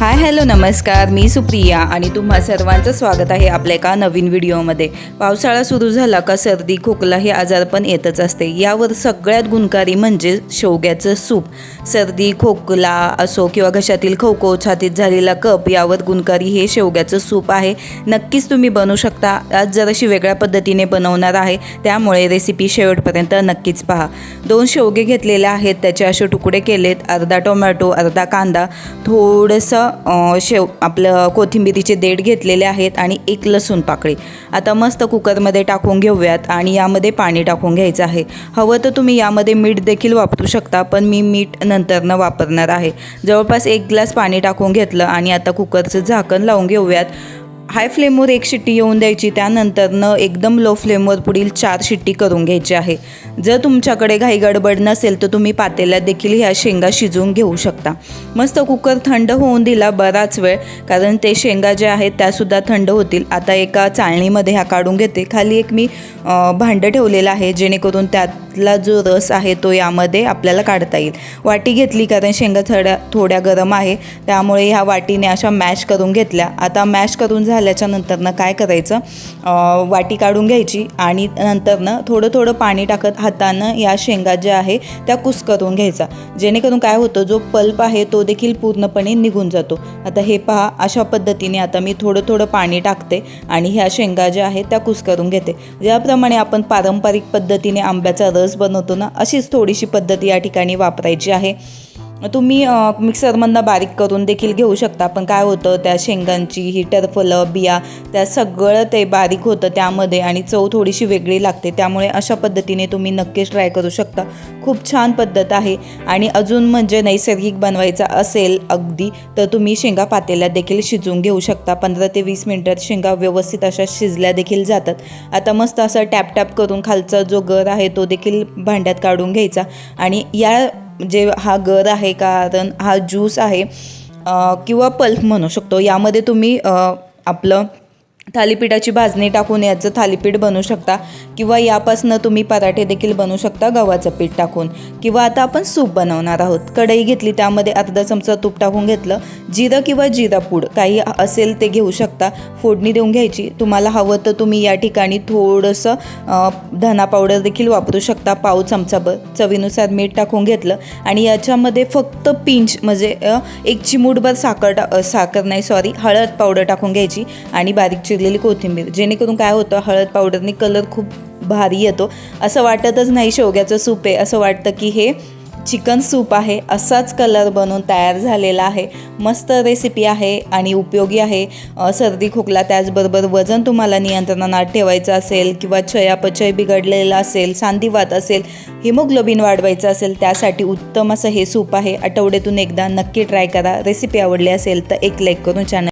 Hi hello नमस्कार. मी सुप्रिया आणि तुम्हा सर्वांचं स्वागत आहे आपल्या एका नवीन व्हिडिओमध्ये. पावसाळा सुरू झाला का सर्दी खोकला हे आजार पण येतच असते. यावर सगळ्यात गुणकारी म्हणजे शेवग्याचं सूप. सर्दी खोकला असो किंवा घशातील खवखव छातीत झालेला कप यावर गुणकारी हे शेवग्याचं सूप आहे. नक्कीच तुम्ही बनवू शकता. आज जराशी वेगळ्या पद्धतीने बनवणार आहे त्यामुळे रेसिपी शेवटपर्यंत नक्कीच पहा. दोन शेवगे घेतलेले आहेत त्याचे असे तुकडे केलेत अर्धा टोमॅटो अर्धा कांदा थोडंसं शेव आपलं कोथिंबिरीचे देठ घेतलेले आहेत आणि एक लसूण पाकळी. आता मस्त कुकरमध्ये टाकून घेऊयात आणि यामध्ये पाणी टाकून घ्यायचं आहे. हवं तर तुम्ही यामध्ये मीठ देखील वापरू शकता पण मी मीठ नंतरनं वापरणार आहे. जवळपास एक ग्लास पाणी टाकून घेतलं आणि आता कुकरचं झाकण लावून घेऊयात. हाय फ्लेमवर एक शिट्टी येऊन द्यायची त्यानंतरनं एकदम लो फ्लेमवर पुढील चार शिट्टी करून घ्यायची आहे. जर तुमच्याकडे घाई गडबड नसेल तर तुम्ही पातेल्यात देखील ह्या शेंगा शिजवून घेऊ शकता. मस्त कुकर थंड होऊन दिला बराच वेळ कारण ते शेंगा ज्या आहेत त्यासुद्धा थंड होतील. आता एका चाळणीमध्ये ह्या काढून घेते. खाली एक मी भांडं ठेवलेलं आहे जेणेकरून त्यातला जो रस आहे तो यामध्ये आपल्याला काढता येईल. वाटी घेतली कारण शेंगा थोड्या थोड्या गरम आहे त्यामुळे ह्या वाटीने अशा मॅश करून घेतल्या. आता मॅश करून झाल्याच्या नंतरनं काय करायचं? वाटी काढून घ्यायची आणि नंतरनं थोडं थोडं पाणी टाकत हातानं या शेंगा ज्या आहे त्या कुसकरून घ्यायचा. जेणेकरून काय होतं जो पल्प आहे तो देखील पूर्णपणे निघून जातो. आता हे पहा अशा पद्धतीने आता मी थोडं थोडं पाणी टाकते आणि ह्या शेंगा ज्या आहेत त्या कुसकरून घेते. ज्याप्रमाणे आपण पारंपरिक पद्धतीने आंब्याचा रस बनवतो ना अशीच थोडीशी पद्धत या ठिकाणी वापरायची आहे. तुम्ही मिक्सरमधनं बारीक करून देखील घेऊ शकता. पण काय होतं त्या शेंगांची ही टरफलं बिया त्या सगळं ते बारीक होतं त्यामध्ये आणि चव थोडीशी वेगळी लागते. त्यामुळे अशा पद्धतीने तुम्ही नक्कीच ट्राय करू शकता. खूप छान पद्धत आहे. आणि अजून म्हणजे नैसर्गिक बनवायचा असेल अगदी तर तुम्ही शेंगा पातेल्यात देखील शिजवून घेऊ शकता. पंधरा ते वीस मिनटात शेंगा व्यवस्थित अशा शिजल्या देखील जातात. आता मस्त असं टॅप टॅप करून खालचा जो गर आहे तो देखील भांड्यात काढून घ्यायचा. आणि या जे हा गर आहे कारण हा ज्यूस आहे किंवा पल्प म्हणू शकतो. यामध्ये तुम्ही आपलं थालीपीठाची भाजणी टाकून याचं थालीपीठ बनवू शकता किंवा यापासनं तुम्ही पराठे देखील बनवू शकता गव्हाचं पीठ टाकून. किंवा आता आपण सूप बनवणार आहोत. कढई घेतली त्यामध्ये अर्धा चमचा तूप टाकून घेतलं. जिरं किंवा जिरा पूड काही असेल ते घेऊ शकता. फोडणी देऊन घ्यायची. तुम्हाला हवं तर तुम्ही या ठिकाणी थोडंसं धना पावडर देखील वापरू शकता. पाव चमचाभर चवीनुसार मीठ टाकून घेतलं. आणि याच्यामध्ये फक्त पिंच म्हणजे एक चिमूटभर साखर टा साखर नाही सॉरी हळद पावडर टाकून घ्यायची. आणि बारीक चिरलेली कोथिंबीर जेणेकरून काय होतं हळद पावडरने कलर खूप भारी येतो. असं वाटतच नाही शेवग्याचं सूप आहे. असं वाटतं की हे चिकन सूप आहे. असाच कलर बनवून तयार झालेला आहे. मस्त रेसिपी आहे आणि उपयोगी आहे. सर्दी खोकला त्याचबरोबर वजन तुम्हाला नियंत्रणात ठेवायचं असेल किंवा चयापचय बिघडलेला असेल सांधिवात असेल हिमोग्लोबिन वाढवायचं असेल त्यासाठी उत्तम असं हे सूप आहे. आठवड्यातून एकदा नक्की ट्राय करा. रेसिपी आवडली असेल तर एक लाईक करून चॅनल